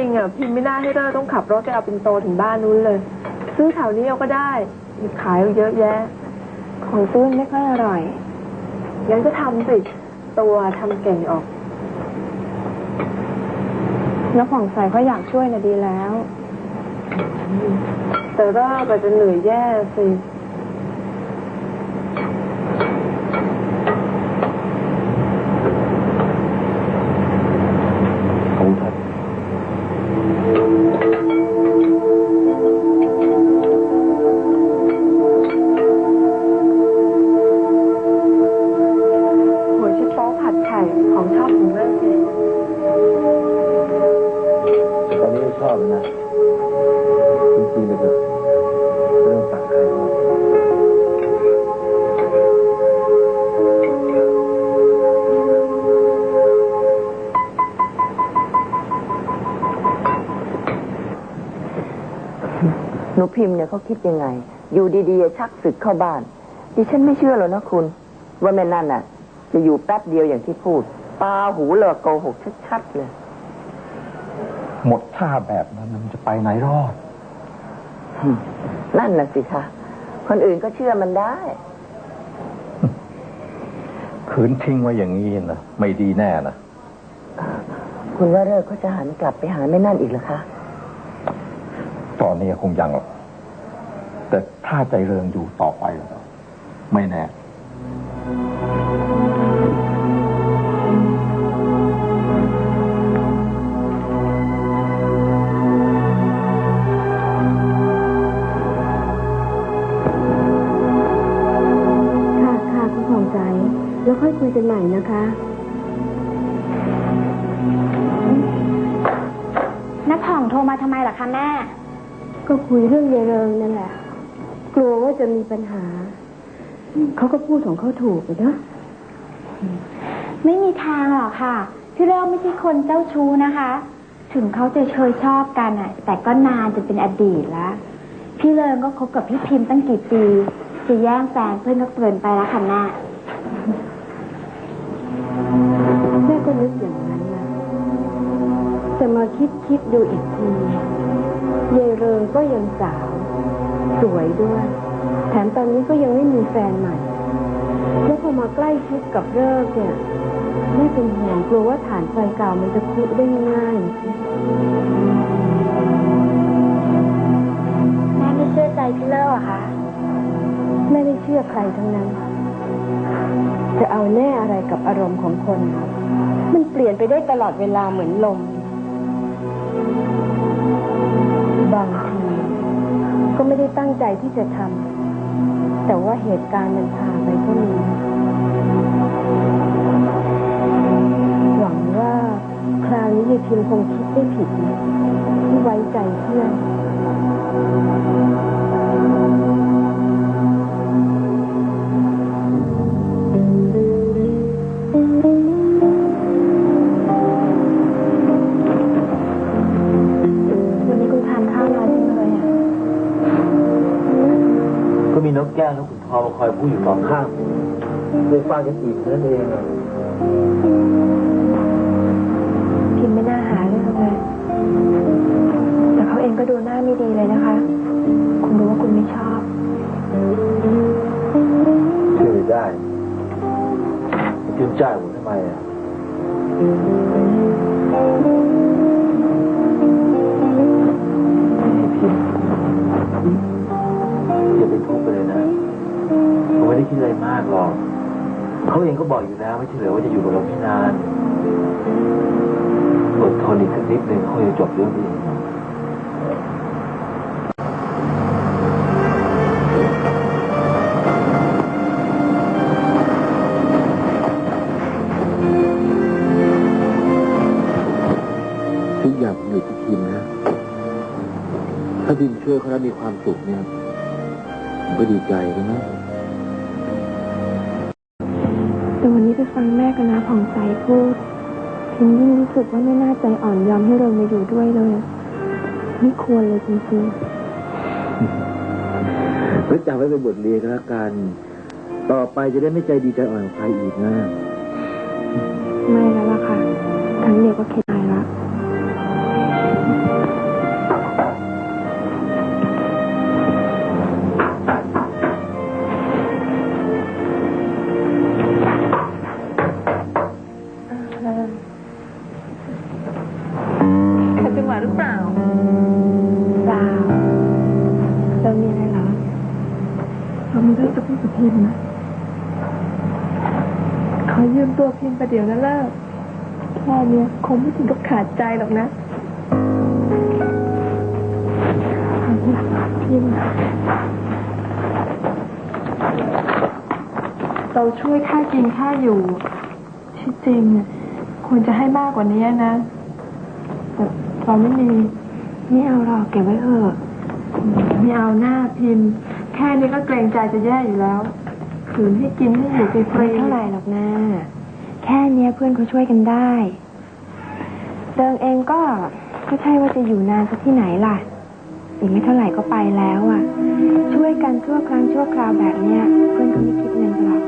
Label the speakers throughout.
Speaker 1: ริงอะพิมพ์ไม่น่าให้เลิกต้องขับรถไปเอาปินโตถึงบ้านนู้นเลย ซื้อแถวนี้เอาก็ได้มีขายเยอะแยะ ของตื้นไม่ค่อยอร่อยงั้นก็ทำสิ ตัวทำเก่งออก แล้วผ่องใสเขาอยากช่วยนะดีแล้ว แต่ก็ก็จะเหนื่อยแย่สิ
Speaker 2: พิมพ์เนี่ยเขาคิดยังไง อยู่ดีๆชักศึกเข้าบ้าน ดิฉันไม่เชื่อหรอกนะคุณ ว่าแม่นั่นน่ะ จะอยู่แป๊บเดียวอย่างที่พูดตาหูเหลอกโกหกชัดๆเลย
Speaker 3: หมดท่าแบบนั้นมันจะไปไหนรอด
Speaker 2: นั่นน่ะสิคะคนอื่นก็เชื่อมันได้
Speaker 3: ขืนทิ้งไว้อย่างนี้นะไม่ดีแน่นะ
Speaker 2: คุณว่าเลิกเขาจะหันกลับไปหาแม่นั่นอีกเหรอคะ
Speaker 3: ตอนนี้คงยังหรอก แต่ถ้าใจเริงอยู่ต่อไปแล้วไม่แน่
Speaker 1: ค่ะค่ะคุณผ่องใจแล้วค่อยคุยกันใหม่นะคะ
Speaker 4: น้าผ่องโทรมาทำไมล่ะคะแม่
Speaker 1: ก็คุยเรื่องยายเริงนั่นแหละ กลัวว่าจะมีปัญหา เขาก็พูดของเขาถูกอะเนอะ
Speaker 4: ไม่มีทางหรอกค่ะ พี่เริ่มไม่ใช่คนเจ้าชู้นะคะ ถึงเขาจะเคยชอบกันอะแต่ก็นานจนเป็นอดีตแล้วพี่เริงก็คบกับพี่พิมพ์ตั้งกี่ปี จะแย่งแฟนเพื่อนก็เกินไปแล้วค่ะแม่
Speaker 1: แม่ก็นึกอย่างนั้นนะแต่มาคิดคิดดูอีกทียายเริงก็ยังสาว สวยด้วย แถมตอนนี้ก็ยังไม่มีแฟนใหม่ แล้วพอมาใกล้ชิดกับเลิกเนี่ยแม่เป็นห่วงกลัวว่าฐานไฟเก่ามันจะคุได้ง่าย
Speaker 4: แม่ไม่เชื่อใจพี่เลิกเหรอคะ
Speaker 1: แม่ไม่เชื่อใครทั้งนั้น จะเอาแน่อะไรกับอารมณ์ของคน มันเปลี่ยนไปได้ตลอดเวลาเหมือนลม บางที ก็ไม่ได้ตั้งใจที่จะทำแต่ว่าเหตุการณ์มันพาไปก็มีหวังว่าคราวนี้ยายพิมคงคิดไม่ผิดที่ไว้ใจเพื่อน
Speaker 5: ก็มีนกแก้วนกขุนทองมาคอยพูดอยู่สองข้างได้ฟังกันอีกเท่านั้นเองอะ
Speaker 1: พิมไม่น่าหาเรื่องเลยแต่เขาเองก็ดูหน้าไม่ดีเลยนะคะ คุณรู้ว่าคุณไม่ชอบ
Speaker 5: เชื่อไม่ได้จะจิ้มจ้ายผมทำไมอะ คุกไปเลยนะผมไม่ได้คิดอะไรมากหรอกเขาเองก็บอกอยู่แล้วไม่ใช่เหรอว่าจะอยู่กับเราไม่นานอดทนอีกสักนิดหนึ่งเขาจะจบเรื่องนี้
Speaker 6: ทุกอย่างอยู่ที่พิมนะ ถ้าพิมช่วยเขาแล้วมีความสุขเนี่ย ผมก็ดีใจเลยนะ
Speaker 1: แต่วันนี้ไปฟังแม่กับน้าผ่องใสพูดพิมยิ่งรู้สึกว่าไม่น่าใจอ่อนยอมให้เรามาอยู่ด้วยเลยอะไม่ควรเลยจริง
Speaker 6: แล้วจำไว้เป็นบทเรียนก็แล้วกัน ต่อไปจะได้ไม่ใจดีใจอ่อนกับใครอีกนะ
Speaker 1: ๆไม่แล้วล่ะค่ะ ทั้งเดียวก็เข็ด กับพิมนะขอยืมตัวพิมประเดี๋ยวนะเลิกแค่เนี้ยคงไม่ถึงกับขาดใจหรอกนะพิมเราช่วยค่ากินค่าอยู่ที่จริงควรจะให้มากกว่านี้นะแต่เราไม่มีไม่เอาหรอกเก็บไว้เถอะไม่เอาหน้าพิมพ์ ค่นี้ก็เกรงใจจะแย่อยู่แล้วขืนให้กินให้อยู่ฟรี
Speaker 7: ไม่เท่าไหร่หรอกนะ แค่เนี้ยเพื่อนเขาช่วยกันได้เดิงเองก็ก็ใช่ว่าจะอยู่นานสักที่ไหนล่ะ อีกไม่เท่าไหร่ก็ไปแล้วอะ ช่วยกันชั่วครั้งชั่วคราวแบบเนี้ย เพื่อนเขาไม่คิดเงินหรอก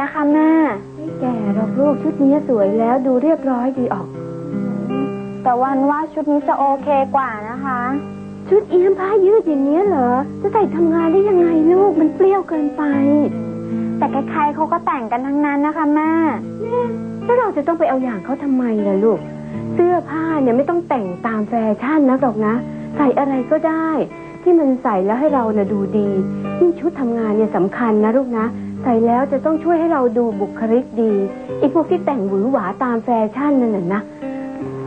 Speaker 1: นะ
Speaker 4: คะแม่
Speaker 1: ไม่แก่หรอกลูกชุดนี้สวยแล้วดูเรียบร้อยดีออก
Speaker 4: แต่วันว่าชุดนี้จะโอเคกว่านะคะ
Speaker 1: ชุดเอี้ยมผ้ายืดอย่างนี้เหรอ จะใส่ทำงานได้ยังไงลูกมันเปรี้ยวเกินไป
Speaker 4: แต่ใครๆเขาก็แต่งกันทั้งนั้นนะคะแม่
Speaker 1: แล้วเราจะต้องไปเอาอย่างเขาทำไมล่ะลูก เสื้อผ้าเนี่ยไม่ต้องแต่งตามแฟชั่นนะหรอกนะ ใส่อะไรก็ได้ ที่มันใส่แล้วให้เราเนี่ยดูดียิ่งชุดทำงานเนี่ยสำคัญนะลูกนะ ใส่แล้วจะต้องช่วยให้เราดูบุคลิกดีไอีพวกที่แต่งหวือหวาตามแฟชั่นนั่นน่ะนะ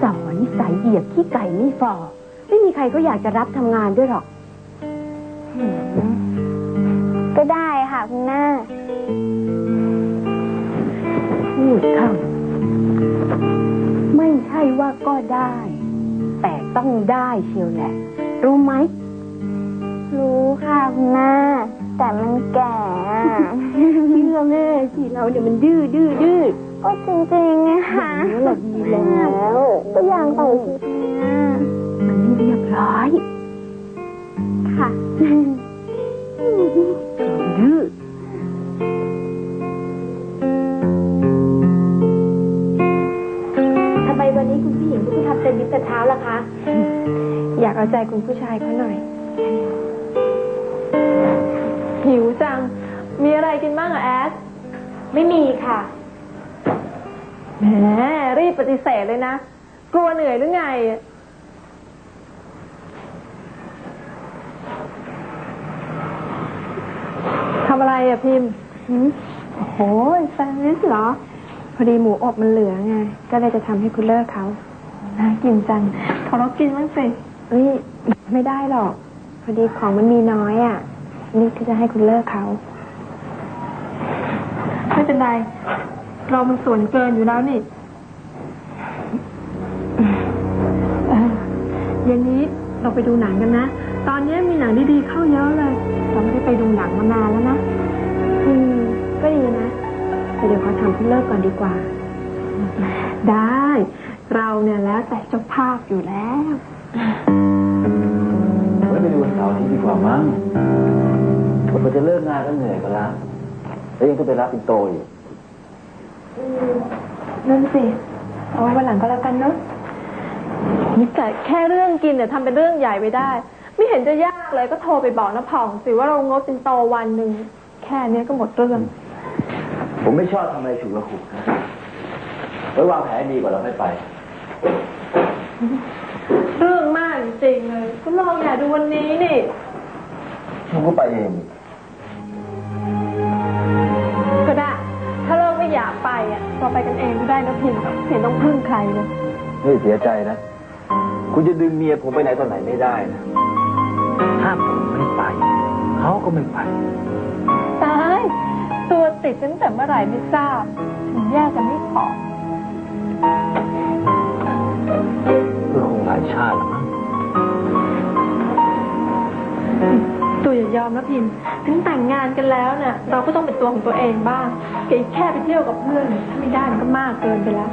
Speaker 1: สอนนิสัยเหยียบขี้ไก่ไม่ฟอไม่มีใครก็อยากจะรับทำงานด้วยหรอก
Speaker 4: ก็ได้ค่ะคุณแม่
Speaker 1: พูดคำไม่ใช่ว่าก็ได้ แต่ต้องได้เชียวแหละ รู้ไหม
Speaker 4: รู้ค่ะคุณแม่ แต่มันแก่อะ
Speaker 1: เชื่อแม่สิเราเนี่ยมันดื้อดื้อดื้อ
Speaker 4: ก็จริงๆไงคะ
Speaker 1: นี้แหละดีแล้ว
Speaker 4: ก็อยากใส่ชุดเนี้ย
Speaker 1: มันไม่เรียบร้อย
Speaker 4: ค่ะ
Speaker 1: ดื้อทำไมวันนี้คุณผู้หญิงไม่ทำเต็มมิตรเช้าล่ะคะ
Speaker 7: อยากเอาใจคุณผู้ชายเขาหน่อย
Speaker 1: อะไรกินบ้างอะแอส
Speaker 7: ไม่มีค่ะ
Speaker 1: แหมรีบปฏิเสธเลยนะ กลัวเหนื่อยหรือไง ทำอะไรอะพิมพ์
Speaker 7: โอ้โหแซนด์วิชเหรอ พอดีหมูอบมันเหลือไง ก็เลยจะทำให้คุณเลิกเขา
Speaker 1: น่ากินจังขอเรากินบ้างสิ
Speaker 7: เอ้ย ไม่ได้หรอก พอดีของมันมีน้อยอะ นี่ที่จะให้คุณเลิกเขา
Speaker 1: ไม่เป็นไร เรามันส่วนเกินอยู่แล้วนี่เย็นนี้เราไปดูหนังกันนะ ตอนนี้มีหนังดีๆเข้าเยอะเลย เราไม่ได้ไปดูหนังมานานแล้วนะ
Speaker 7: อืม ก็ดีนะแต่เดี๋ยวขอถามคุณเลิกก่อนดีกว่า
Speaker 1: ได้ เราเนี่ยแล้วแต่เจ้าภาพอยู่แล้ว
Speaker 5: ไว้ไปดูวันเสาร์ที่ดีกว่ามั้งพอจะเลิกงานก็เหนื่อยก็แล้ว แล้วยังต้องไปรับปินโตอีก
Speaker 7: นั่นสิ เอาไว้วันหลังก็แล้วกันเนาะ
Speaker 1: นี่แต่แค่เรื่องกินเนี่ยทำเป็นเรื่องใหญ่ไปได้ ไม่เห็นจะยากเลยก็โทรไปบอกน้าผ่องสิว่าเรางดเป็นโตวันหนึ่งแค่เนี้ยก็หมดเรื่อง
Speaker 5: ผมไม่ชอบทำอะไรฉุกละหุกนะไว้วางแผนให้ดีกว่าเราไม่ไป
Speaker 1: เรื่องมากจริงๆเลย ก็ลองอยากดูวันนี้นี่
Speaker 5: ผมก็ไปเองา
Speaker 1: เลิกไม่อยากไปอะเราไปกันเองก็ได้นะพิมเห็นต้องพึ่งใครเลย
Speaker 5: นี่เสียใจนะ คุณจะดึงเมียผมไปไหนตอนไหนไม่ได้นะ ถ้าผมไม่ไป เขาก็ไม่ไป
Speaker 8: ตาย ตัวติดตั้งแต่เมื่อไหร่ไม่ทราบ ถึงแยกกันไม่ออก
Speaker 5: ก็คงหลายชาติแล้ว
Speaker 8: อย่ายอมนะพิมถึงแต่งงานกันแล้วเนี่ยเราก็ต้องเป็นตัวของตัวเองบ้างแกแค่ไปเที่ยวกับเพื่อนถ้าไม่ได้มันก็มากเกินไปแล้ว